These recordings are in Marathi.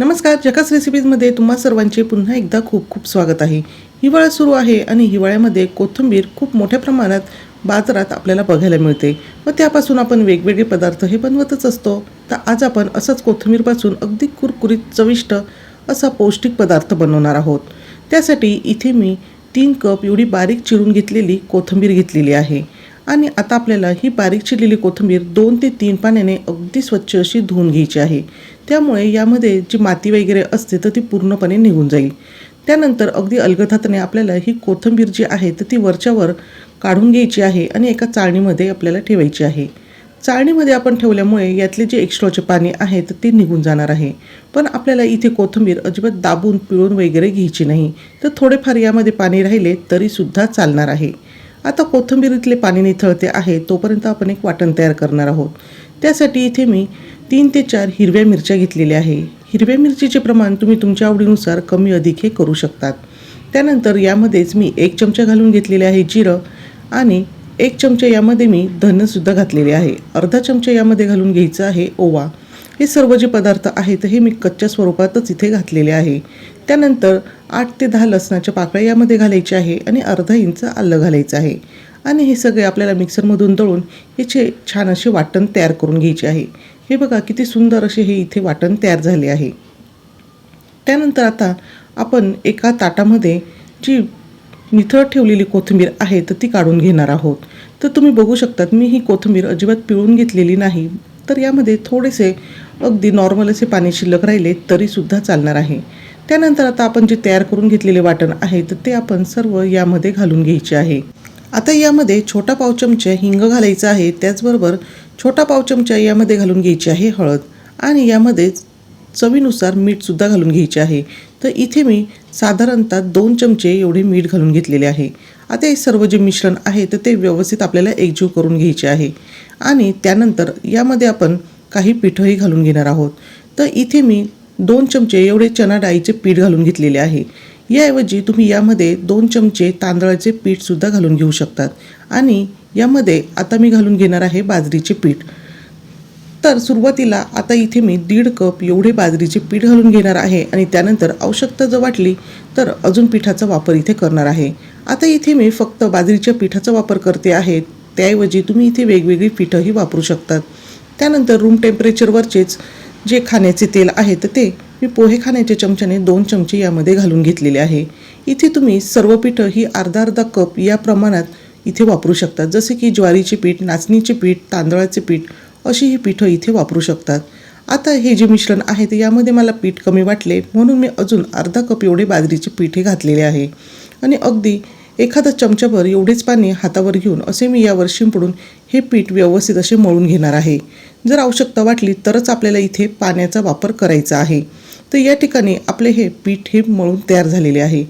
नमस्कार जकास रेसिपीजमध्ये तुम्हा सर्वांचे पुन्हा एकदा खूप खूप स्वागत आहे. हिवाळा सुरू आहे आणि हिवाळ्यामध्ये कोथिंबीर खूप मोठ्या प्रमाणात बाजारात आपल्याला बघायला मिळते. व त्यापासून आपण वेगवेगळे पदार्थ हे बनवतच असतो. तर आज आपण असंच कोथिंबीरपासून अगदी कुरकुरीत चविष्ट असा पौष्टिक पदार्थ बनवणार आहोत. त्यासाठी इथे मी तीन कप एवढी बारीक चिरून घेतलेली कोथिंबीर घेतलेली आहे. आणि आता आपल्याला ही बारीक चिरलेली कोथिंबीर दोन ते तीन पाण्याने अगदी स्वच्छ अशी धुवून घ्यायची आहे. त्यामुळे यामध्ये जी माती वगैरे असते तर ती पूर्णपणे निघून जाईल. त्यानंतर अगदी अलगथातने आपल्याला ही कोथिंबीर जी आहे तर ती वरच्यावर काढून घ्यायची आहे आणि एका चाळणीमध्ये आपल्याला ठेवायची आहे. चाळणीमध्ये आपण ठेवल्यामुळे यातले जे एक्स्ट्राचे पाणी आहे तर ते निघून जाणार आहे. पण आपल्याला इथे कोथिंबीर अजिबात दाबून पिळून वगैरे घ्यायची नाही. तर थोडेफार यामध्ये पाणी राहिले तरीसुद्धा चालणार आहे. आता कोथिंबीरीतले पाणी निथळते आहे तोपर्यंत आपण एक वाटण तयार करणार आहोत. त्यासाठी इथे मी तीन ते चार हिरव्या मिरच्या घेतलेल्या आहे. हिरव्या मिरचीचे प्रमाण तुम्ही तुमच्या आवडीनुसार कमी अधिक हे करू शकतात. त्यानंतर यामध्येच मी एक चमचा घालून घेतलेले आहे जिरं आणि एक चमचा यामध्ये मी धनसुद्धा घातलेले आहे. अर्धा चमचा यामध्ये घालून घ्यायचं आहे ओवा. हे सर्व जे पदार्थ आहेत हे मी कच्च्या स्वरूपातच इथे घातलेले आहे. त्यानंतर आठ ते दहा लसणाच्या पाकळ्या यामध्ये घालायचे आहे आणि अर्धा इंच आलं घालायचं आहे. आणि हे सगळे आपल्याला मिक्सरमधून दळून याचे छान असे वाटण तयार करून घ्यायचे आहे. हे बघा किती सुंदर असे हे इथे वाटण तयार झाले आहे. त्यानंतर आता आपण एका ताटामध्ये जी निथळ ठेवलेली कोथिंबीर आहे तर ती काढून घेणार आहोत. तर तुम्ही बघू शकतात मी ही कोथिंबीर अजिबात पिळून घेतलेली नाही. तर यामध्ये थोडेसे अगदी नॉर्मल असे पाणी शिल्लक राहिले तरीसुद्धा चालणार आहे. त्यानंतर आता आपण जे तयार करून घेतलेले वाटण आहे तर ते आपण सर्व यामध्ये घालून घ्यायचे आहे. आता यामध्ये छोटा पाव चमचा हिंग घालायचा आहे त्याचबरोबर छोटा पाव चमचा यामध्ये घालून घ्यायची आहे हळद. आणि यामध्ये चवीनुसार मीठसुद्धा घालून घ्यायचे आहे. तर इथे मी साधारणतः दोन चमचे एवढे मीठ घालून घेतलेले आहे. आता हे सर्व जे मिश्रण आहे तर ते व्यवस्थित आपल्याला एकजीव करून घ्यायचे आहे. आणि त्यानंतर यामध्ये आपण काही पिठंही घालून घेणार आहोत. तर इथे मी दोन चमचे एवढे चना डाळीचे पीठ घालून घेतलेले आहे. याऐवजी तुम्ही यामध्ये दोन चमचे तांदळाचे पीठसुद्धा घालून घेऊ शकतात. आणि यामध्ये आता मी घालून घेणार आहे बाजरीचे पीठ. तर सुरुवातीला आता इथे मी दीड कप एवढे बाजरीचे पीठ घालून घेणार आहे आणि त्यानंतर आवश्यकता जर वाटली तर अजून पिठाचा वापर इथे करणार आहे. आता इथे मी फक्त बाजरीच्या पिठाचा वापर करते आहे. त्याऐवजी तुम्ही इथे वेगवेगळी पिठंही वापरू शकतात. त्यानंतर रूम टेम्परेचरवरचेच जे खाण्याचे तेल आहे तर ते मी पोहे खाण्याच्या चमच्याने दोन चमचे यामध्ये घालून घेतलेले आहे. इथे तुम्ही सर्व पिठं ही अर्धा अर्धा कप या प्रमाणात इथे वापरू शकतात जसे की ज्वारीचे पीठ नाचणीचे पीठ तांदळाचे पीठ अशी ही पिठं इथे वापरू शकतात. आता हे जे मिश्रण आहे ते यामध्ये मला पीठ कमी वाटले म्हणून मी अजून अर्धा कप एवढे बाजरीचे पीठ हे घातलेले आहे. आणि अगदी एखादा चमचाभर एवढेच पाणी हातावर घेऊन असे मी यावर शिंपडून हे पीठ व्यवस्थित असे मळून घेणार आहे. जर आवश्यकता वाटली तरच आपल्याला इथे पाण्याचा वापर करायचा आहे. तर या ठिकाणी आपले हे पीठ हे मळून तयार झालेले आहे.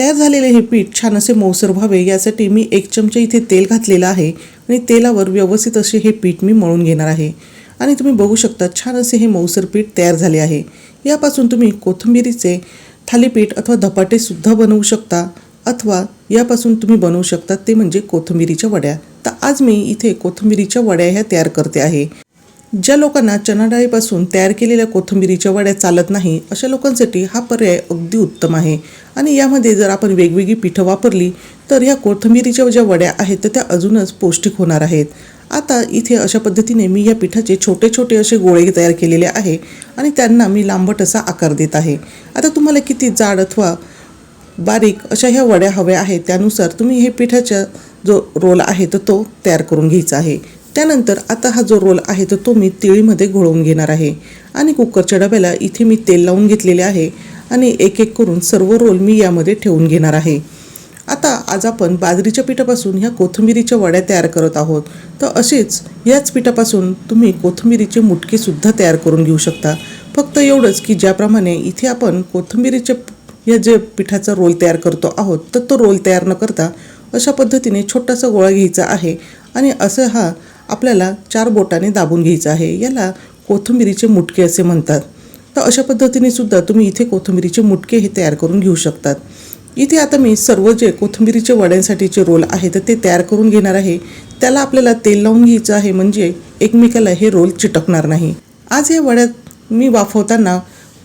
तयार झालेले हे पीठ छान असे मऊसर व्हावे यासाठी मी एक चमचा इथे तेल घातलेलं आहे आणि तेलावर व्यवस्थित असे हे पीठ मी मळून घेणार आहे. आणि तुम्ही बघू शकता छान असे हे मऊसर पीठ तयार झाले आहे. यापासून तुम्ही कोथिंबिरीचे थालीपीठ अथवा धपाटेसुद्धा बनवू शकता अथवा यापासून तुम्ही बनवू शकता ते म्हणजे कोथिंबिरीच्या वड्या. तर आज मी इथे कोथिंबिरीच्या वड्या ह्या तयार करते आहे. ज्या लोकांना चणा डाळीपासून तयार केलेल्या कोथिंबिरीच्या वड्या चालत नाही अशा लोकांसाठी हा पर्याय अगदी उत्तम आहे. आणि यामध्ये जर आपण वेगवेगळी पिठं वापरली तर ह्या कोथिंबिरीच्या ज्या वड्या आहेत तर त्या अजूनच पौष्टिक होणार आहेत. आता इथे अशा पद्धतीने मी या पिठाचे छोटे छोटे असे गोळे तयार केलेले आहे आणि त्यांना मी लांबट असा आकार देत आहे. आता तुम्हाला किती जाड अथवा बारीक अशा ह्या वड्या हव्या आहेत त्यानुसार तुम्ही हे पिठाचा जो रोल आहे तर तो तयार करून घ्यायचा आहे. त्यानंतर आता हा जो रोल आहे तर तो मी तिळीमध्ये घोळवून घेणार आहे. आणि कुकरच्या डब्याला इथे मी तेल लावून घेतलेले आहे आणि एक एक करून सर्व रोल मी यामध्ये ठेवून घेणार आहे. आता आज आपण बाजरीच्या पिठापासून ह्या कोथिंबिरीच्या वड्या तयार करत आहोत. तर असेच याच पिठापासून तुम्ही कोथिंबिरीचे मुटकेसुद्धा तयार करून घेऊ शकता. फक्त एवढंच की ज्याप्रमाणे इथे आपण कोथिंबिरीचे या जे पिठाचा रोल तयार करतो आहोत तर तो रोल तयार न करता अशा पद्धतीने छोटासा गोळा घ्यायचा आहे. आणि असं हा आपल्याला चार बोटाने दाबून घ्यायचा आहे. याला कोथिंबिरीचे मुटके असे म्हणतात. तर अशा पद्धतीने सुद्धा तुम्ही इथे कोथिंबिरीचे मुटके हे तयार करून घेऊ शकतात. इथे आता मी सर्व जे कोथिंबिरीचे वड्यांसाठीचे रोल आहे तर ते तयार करून घेणार आहे. त्याला आपल्याला तेल लावून घ्यायचं आहे म्हणजे एकमेकाला हे रोल चिटकणार नाही. आज या वड्यात मी वाफवताना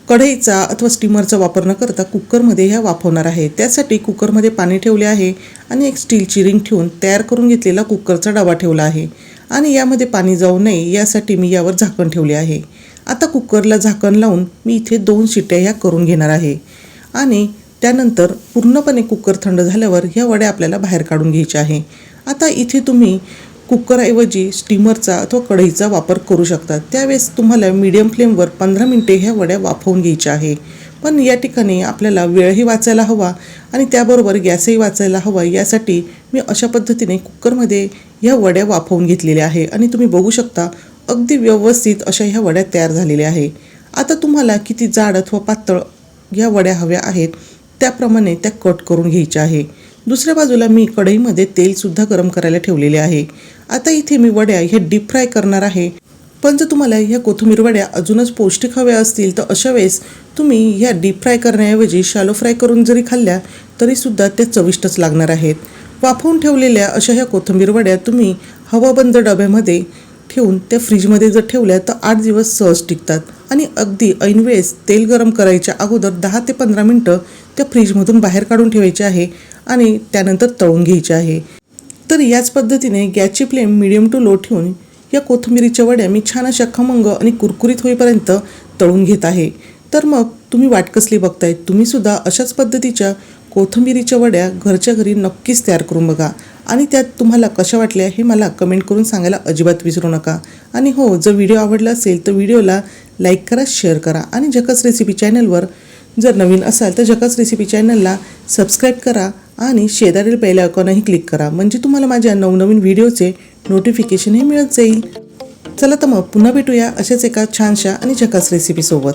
कढईचा अथवा स्टीमरचा वापर न करता कुकरमध्ये ह्या वाफवणार आहे. त्यासाठी कुकरमध्ये पाणी ठेवले आहे आणि एक स्टीलची रिंग ठेवून तयार करून घेतलेला कुकरचा डबा ठेवला आहे. आणि यामध्ये पाणी जाऊ नये यासाठी मी यावर झाकण ठेवले आहे. आता कुकरला झाकण लावून मी इथे दोन शिट्ट्या ह्या करून घेणार आहे. आणि त्यानंतर पूर्णपणे कुकर थंड झाल्यावर ह्या वड्या आपल्याला बाहेर काढून घ्यायच्या आहे. आता इथे तुम्ही कुकरऐवजी स्टीमरचा अथवा कढईचा वापर करू शकता. त्यावेळेस तुम्हाला मीडियम फ्लेमवर पंधरा मिनटे ह्या वड्या वाफवून घ्यायच्या आहे. पण या ठिकाणी आपल्याला वेळही वाचायला हवा आणि त्याबरोबर गॅसही वाचायला हवा. यासाठी मी अशा पद्धतीने कुकरमध्ये ह्या वड्या वाफवून घेतलेल्या आहे. आणि तुम्ही बघू शकता अगदी व्यवस्थित अशा ह्या वड्या तयार झालेल्या आहे. आता तुम्हाला किती जाड अथवा पातळ या वड्या हव्या आहेत त्याप्रमाणे त्या कट करून घ्यायच्या आहे. दुसऱ्या बाजूला मी कढईमध्ये तेलसुद्धा गरम करायला ठेवलेले आहे. आता इथे मी वड्या हे डीप फ्राय करणार आहे. पण जर तुम्हाला ह्या कोथिंबीर वड्या अजूनच पौष्टिक हव्या असतील तर अशा वेळेस तुम्ही ह्या डीप फ्राय करण्याऐवजी शालो फ्राय करून जरी खाल्ल्या तरीसुद्धा त्या चविष्टच लागणार आहेत. वाफवून ठेवलेल्या अशा ह्या कोथिंबीर वड्या तुम्ही हवाबंद डब्यामध्ये ठेवून त्या फ्रीजमध्ये जर ठेवल्या तर आठ दिवस सहज टिकतात. आणि अगदी ऐनवेळेस तेल गरम करायच्या अगोदर दहा ते पंधरा मिनटं त्या फ्रीजमधून बाहेर काढून ठेवायचे आहे आणि त्यानंतर तळून घ्यायचे आहे. तर याच पद्धतीने गॅसची फ्लेम मिडियम टू लो ठेवून या कोथिंबिरीच्या वड्या मी छान अशा खमंग आणि कुरकुरीत होईपर्यंत तळून घेत आहे. तर मग तुम्ही वाट कसली बघताय? तुम्हीसुद्धा अशाच पद्धतीच्या कोथिंबिरीच्या वड्या घरच्या घरी नक्कीच तयार करून बघा. आणि त्यात तुम्हाला कशा वाटल्या हे मला कमेंट करून सांगायला अजिबात विसरू नका. आणि हो जर व्हिडिओ आवडला असेल तर व्हिडिओला लाईक करा शेअर करा. आणि झकस रेसिपी चॅनलवर जर नवीन असाल तर जकास रेसिपी चॅनलला सबस्क्राईब करा. आणि शेजारील पहिल्या आयकॉनही क्लिक करा. म्हणजे तुम्हाला माझ्या नवनवीन व्हिडिओचे नोटिफिकेशनही मिळत जाईल. चला तर मग पुन्हा भेटूया अशाच एका छानशा आणि झकास रेसिपीसोबत